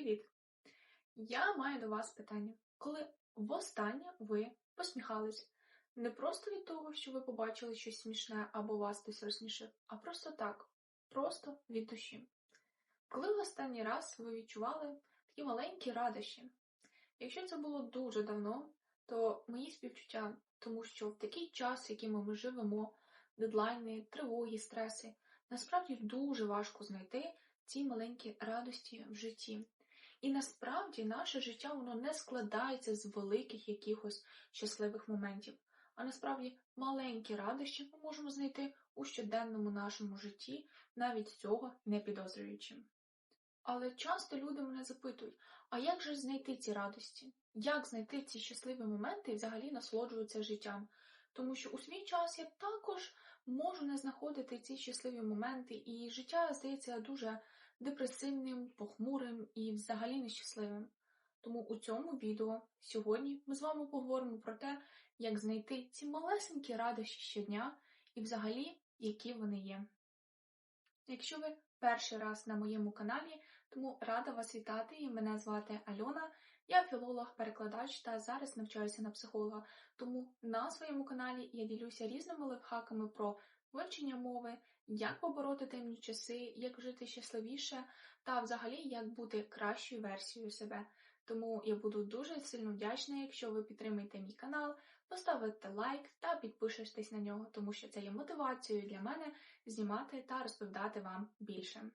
Привіт! Я маю до вас питання. Коли востаннє ви посміхались? Не просто від того, що ви побачили щось смішне або вас хтось розсмішив, а просто так, просто від душі. Коли в останній раз ви відчували такі маленькі радощі? Якщо це було дуже давно, то мої співчуття, тому що в такий час, в який ми живемо, дедлайни, тривоги, стреси, насправді дуже важко знайти ці маленькі радості в житті. І насправді наше життя воно не складається з великих якихось щасливих моментів, а насправді маленькі радощі ми можемо знайти у щоденному нашому житті, навіть цього не підозрюючи. Але часто люди мене запитують, а як же знайти ці радості? Як знайти ці щасливі моменти і взагалі насолоджуватися життям? Тому що у свій час я також можу не знаходити ці щасливі моменти, і життя здається дуже депресивним, похмурим і взагалі нещасливим. Тому у цьому відео сьогодні ми з вами поговоримо про те, як знайти ці малесенькі радощі щодня і взагалі, які вони є. Якщо ви перший раз на моєму каналі, тому рада вас вітати і мене звати Альона, я філолог-перекладач та зараз навчаюся на психолога, тому на своєму каналі я ділюся різними лайфхаками про вивчення мови, як побороти темні часи, як жити щасливіше та взагалі як бути кращою версією себе. Тому я буду дуже сильно вдячна, якщо ви підтримаєте мій канал, поставите лайк та підпишетесь на нього, тому що це є мотивацією для мене знімати та розповідати вам більше.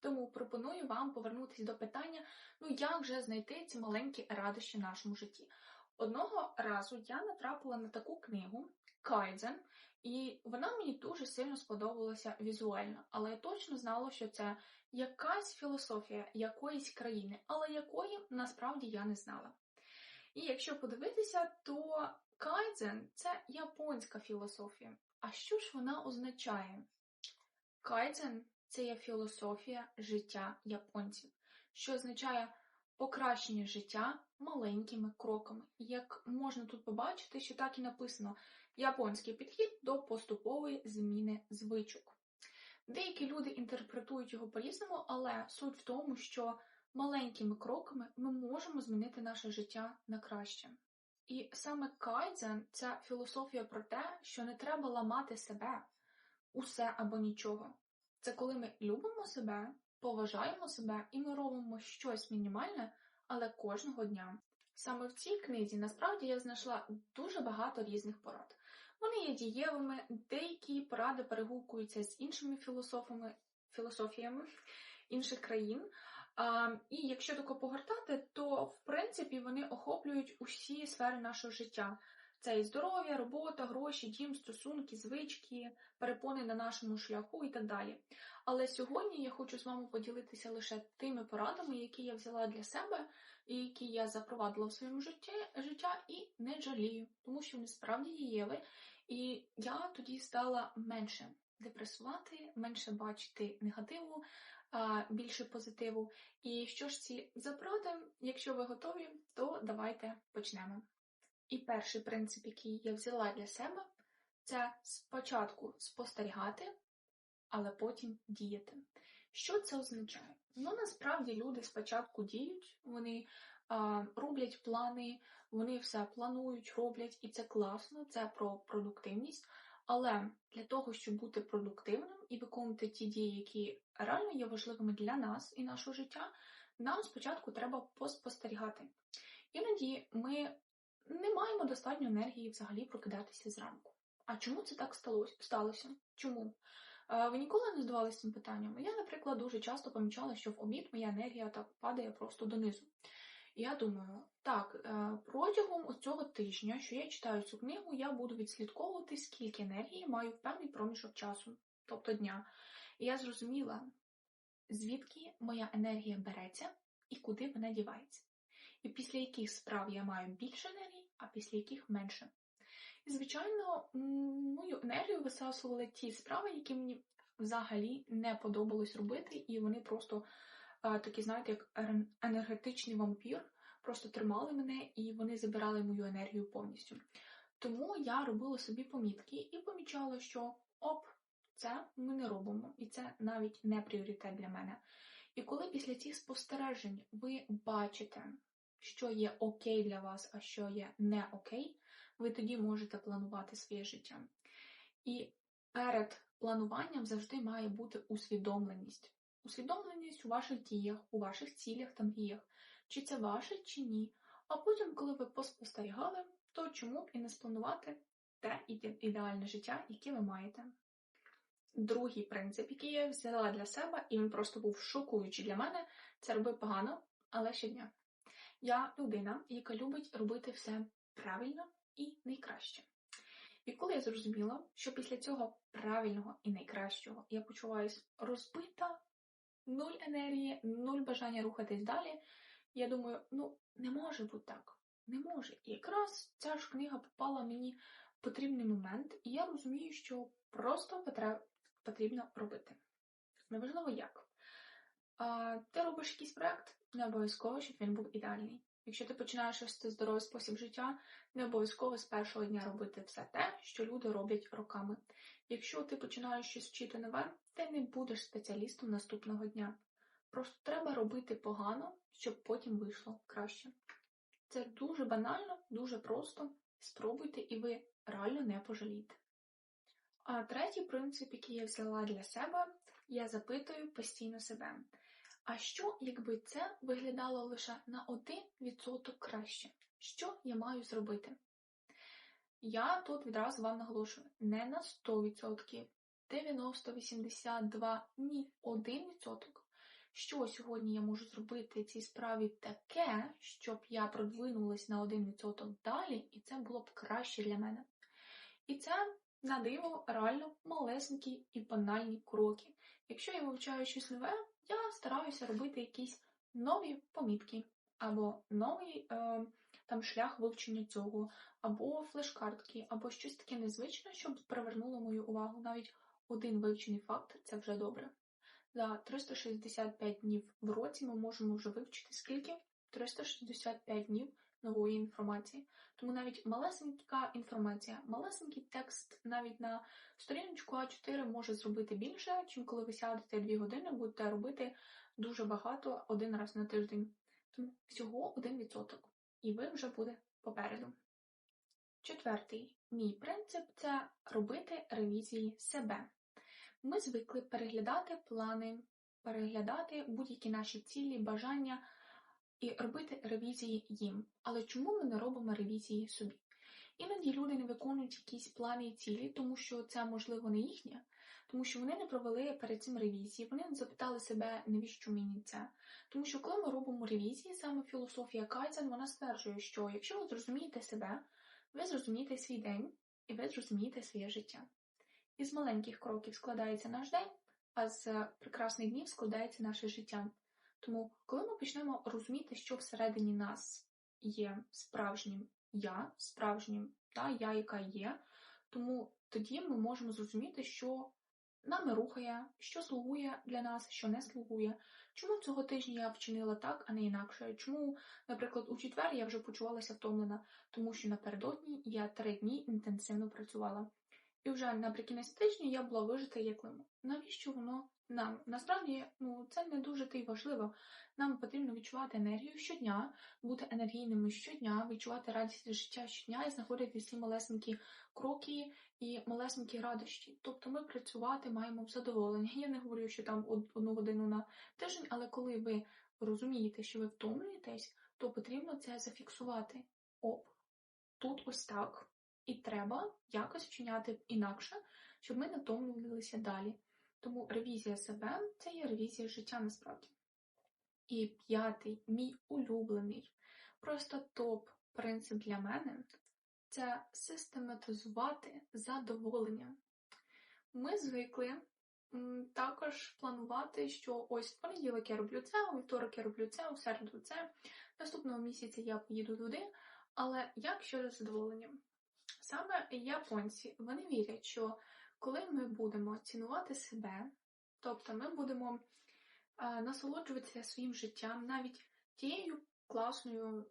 Тому пропоную вам повернутися до питання, ну як же знайти ці маленькі радощі в нашому житті. Одного разу я натрапила на таку книгу Кайдзен, і вона мені дуже сильно сподобалася візуально, але я точно знала, що це якась філософія якоїсь країни, але якої насправді я не знала. І якщо подивитися, то кайдзен це японська філософія. А що ж вона означає? Кайдзен це є філософія життя японців, що означає покращення життя маленькими кроками. Як можна тут побачити, що так і написано японський підхід до поступової зміни звичок. Деякі люди інтерпретують його по-різному, але суть в тому, що маленькими кроками ми можемо змінити наше життя на краще. І саме кайдзен – це філософія про те, що не треба ламати себе, усе або нічого. Це коли ми любимо себе, поважаємо себе і ми робимо щось мінімальне, але кожного дня. Саме в цій книзі насправді я знайшла дуже багато різних порад. Вони є дієвими, деякі поради перегукуються з іншими філософами, філософіями інших країн. А, І якщо тако погортати, то в принципі вони охоплюють усі сфери нашого життя. Це і здоров'я, робота, гроші, дім, стосунки, звички, перепони на нашому шляху і так далі. Але сьогодні я хочу з вами поділитися лише тими порадами, які я взяла для себе які я запровадила в своєму житті, життя і не жалію, тому що вони справді дієві, і я тоді стала менше депресувати, менше бачити негативу, більше позитиву. І що ж ці запради, якщо ви готові, то давайте почнемо. І перший принцип, який я взяла для себе, це спочатку спостерігати, але потім діяти. Що це означає? Ну, насправді люди спочатку діють, вони а, роблять плани, вони все планують, роблять, і це класно, це про продуктивність. Але для того, щоб бути продуктивним і виконувати ті дії, які реально є важливими для нас і нашого життя, нам спочатку треба поспостерігати. Іноді ми не маємо достатньо енергії взагалі прокидатися зранку. А чому це так сталося? Чому? Ви ніколи не здавалися цим питанням? Я, наприклад, дуже часто помічала, що в обід моя енергія так падає просто донизу. Я думаю, так, е, протягом цього тижня, що я читаю цю книгу, я буду відслідковувати, скільки енергії маю в певний проміжок часу, тобто дня. І я зрозуміла, звідки моя енергія береться і куди вона дівається. І після яких справ я маю більше енергії, а після яких менше. Звичайно, мою енергію висасували ті справи, які мені взагалі не подобалось робити, і вони просто такі, знаєте, як енергетичний вампір, просто тримали мене і вони забирали мою енергію повністю. Тому я робила собі помітки і помічала, що оп, це ми не робимо, і це навіть не пріоритет для мене. І коли після цих спостережень ви бачите, що є окей для вас, а що є не окей, ви тоді можете планувати своє життя. І перед плануванням завжди має бути усвідомленість. Усвідомленість у ваших діях, у ваших цілях та мріях, чи це ваше, чи ні. А потім, коли ви поспостерігали, то чому б і не спланувати те ідеальне життя, яке ви маєте. Другий принцип, який я взяла для себе, і він просто був шокуючий для мене, це роби погано, але щодня. Я людина, яка любить робити все правильно і найкраще. І коли я зрозуміла, що після цього правильного і найкращого я почуваюся розбита, нуль енергії, нуль бажання рухатись далі, я думаю, ну, не може бути так. Не може. І якраз ця ж книга попала мені в потрібний момент, і я розумію, що просто потрібно робити. Неважливо як. Ти робиш якийсь проект, не обов'язково, щоб він був ідеальний. Якщо ти починаєш вести здоровий спосіб життя, не обов'язково з першого дня робити все те, що люди роблять роками. Якщо ти починаєш щось вчити нове, ти не будеш спеціалістом наступного дня. Просто треба робити погано, щоб потім вийшло краще. Це дуже банально, дуже просто. Спробуйте, і ви реально не пожалієте. А третій принцип, який я взяла для себе, я запитую постійно себе. А що, якби це виглядало лише на 1% краще? Що я маю зробити? Я тут відразу вам наголошую: не на 100%, 90, 82, ні, 1%. Що сьогодні я можу зробити цій справі таке, щоб я продвинулась на 1% далі, і це було б краще для мене. І це на диво реально малесенькі і банальні кроки. Якщо я вивчаю щось нове, я стараюся робити якісь нові помітки, або новий е, там шлях вивчення цього, або флеш-картки, або щось таке незвичне, щоб привернуло мою увагу. Навіть один вивчений факт це вже добре. За 365 днів в році ми можемо вже вивчити скільки? 365 днів нової інформації. Тому навіть малесенька інформація, малесенький текст навіть на сторіночку А4 може зробити більше, чим коли ви сядете 2 години, будете робити дуже багато один раз на тиждень. Тому всього 1%. І ви вже буде попереду. Четвертий мій принцип це робити ревізії себе. Ми звикли переглядати плани, переглядати будь-які наші цілі, бажання і робити ревізії їм. Але чому ми не робимо ревізії собі? Іноді люди не виконують якісь плани і цілі, тому що це, можливо, не їхнє, тому що вони не провели перед цим ревізії, вони не запитали себе, навіщо мені це. Тому що, коли ми робимо ревізії, саме філософія Кайзен, вона стверджує, що якщо ви зрозумієте себе, ви зрозумієте свій день і ви зрозумієте своє життя. Із маленьких кроків складається наш день, а з прекрасних днів складається наше життя. Тому, коли ми почнемо розуміти, що всередині нас є справжнім я, справжнім та я, яка є, тому тоді ми можемо зрозуміти, що нами рухає, що слугує для нас, що не слугує. Чому цього тижня я вчинила так, а не інакше? Чому, наприклад, у четвер я вже почувалася втомлена, тому що напередодні я три дні інтенсивно працювала. І вже наприкінець тижня я була вижита як лимон. Навіщо воно нам? Насправді, ну це не дуже й важливо. Нам потрібно відчувати енергію щодня, бути енергійними щодня, відчувати радість життя щодня і знаходити всі малесенькі кроки і малесенькі радощі. Тобто ми працювати маємо в задоволення. Я не говорю, що там одну годину на тиждень, але коли ви розумієте, що ви втомлюєтесь, то потрібно це зафіксувати. Оп, тут ось так. І треба якось вчиняти інакше, щоб ми не втомлювалися далі. Тому ревізія себе це є ревізія життя насправді. І п'ятий, мій улюблений, просто топ-принцип для мене це систематизувати задоволення. Ми звикли також планувати, що ось в понеділок я роблю це, у вівторок я роблю це, у середу це, наступного місяця я поїду туди. Але як щодо задоволення? Саме японці вони вірять, що коли ми будемо цінувати себе, тобто ми будемо а, насолоджуватися своїм життям, навіть тією класною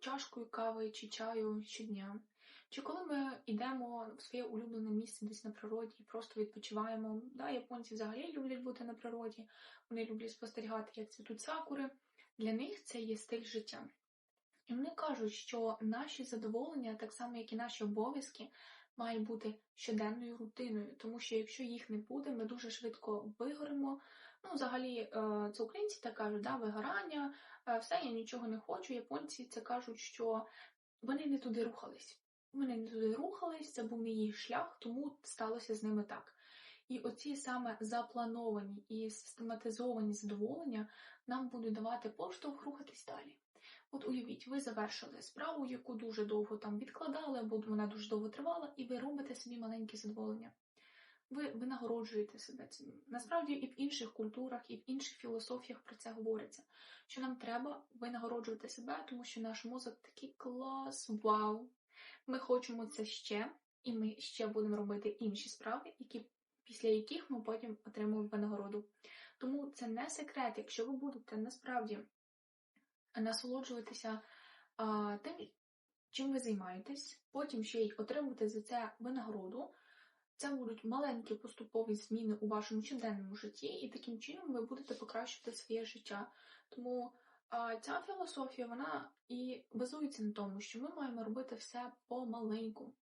чашкою кави чи чаю щодня, Чи коли ми йдемо в своє улюблене місце десь на природі і просто відпочиваємо. Да, Японці взагалі люблять бути на природі, вони люблять спостерігати, як цвітуть сакури. Для них це є стиль життя. І вони кажуть, що наші задоволення, так само як і наші обов'язки, мають бути щоденною рутиною, тому що якщо їх не буде, ми дуже швидко вигоримо. Ну, взагалі, е, це українці так кажуть, да, вигорання, е, все, я нічого не хочу. Японці це кажуть, що вони не туди рухались. Вони не туди рухались, це був не їх шлях, тому сталося з ними так. І оці саме заплановані і систематизовані задоволення нам будуть давати поштовх рухатись далі. От уявіть, ви завершили справу, яку дуже довго там відкладали, або вона дуже довго тривала, і ви робите собі маленьке задоволення. Ви винагороджуєте себе цим. Насправді і в інших культурах, і в інших філософіях про це говориться, що нам треба винагороджувати себе, тому що наш мозок такий клас, вау! Ми хочемо це ще, і ми ще будемо робити інші справи, які, після яких ми потім отримуємо винагороду. Тому це не секрет, якщо ви будете насправді насолоджуватися а, тим, чим ви займаєтесь, потім ще й отримувати за це винагороду. Це будуть маленькі поступові зміни у вашому щоденному житті, і таким чином ви будете покращувати своє життя. Тому а, ця філософія вона і базується на тому, що ми маємо робити все помаленьку,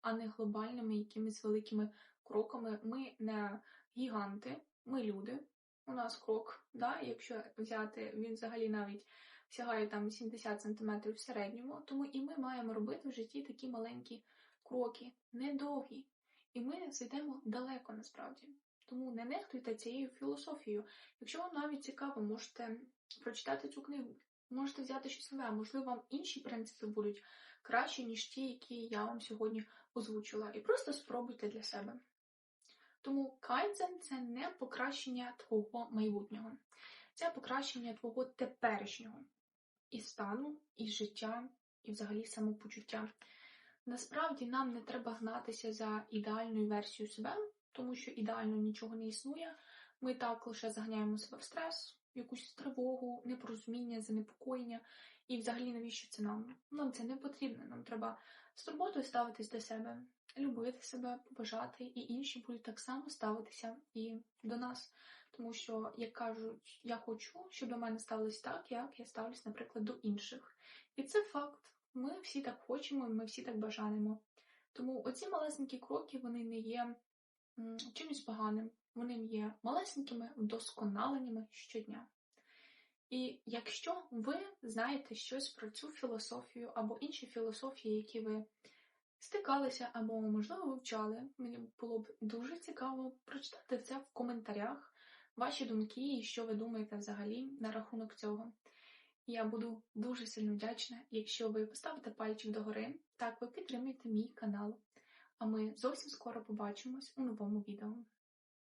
а не глобальними якимись великими кроками. Ми не гіганти, ми люди. У нас крок, да, якщо взяти, він взагалі навіть сягає там 70 см в середньому, тому і ми маємо робити в житті такі маленькі кроки, недовгі. І ми зайдемо далеко насправді. Тому не нехтуйте цією філософією. Якщо вам навіть цікаво, можете прочитати цю книгу, можете взяти щось нове, можливо, вам інші принципи будуть кращі, ніж ті, які я вам сьогодні озвучила. І просто спробуйте для себе. Тому кайдзен це не покращення твого майбутнього, це покращення твого теперішнього і стану, і життя, і взагалі самопочуття. Насправді нам не треба гнатися за ідеальною версією себе, тому що ідеально нічого не існує. Ми так лише заганяємо себе в стрес, в якусь тривогу, непорозуміння, занепокоєння. І взагалі навіщо це нам? Нам це не потрібно. Нам треба з турботою ставитись до себе, любити себе, побажати, і інші будуть так само ставитися і до нас. Тому що, як кажуть, я хочу, щоб до мене ставилось так, як я ставлюсь, наприклад, до інших. І це факт. Ми всі так хочемо, і ми всі так бажаємо. Тому оці малесенькі кроки вони не є чимось поганим, вони є малесенькими вдосконаленнями щодня. І якщо ви знаєте щось про цю філософію або інші філософії, які ви стикалися або, можливо, вивчали, мені було б дуже цікаво прочитати це в коментарях, ваші думки і що ви думаєте взагалі на рахунок цього. Я буду дуже сильно вдячна, якщо ви поставите пальчик догори, так ви підтримуєте мій канал. А ми зовсім скоро побачимось у новому відео.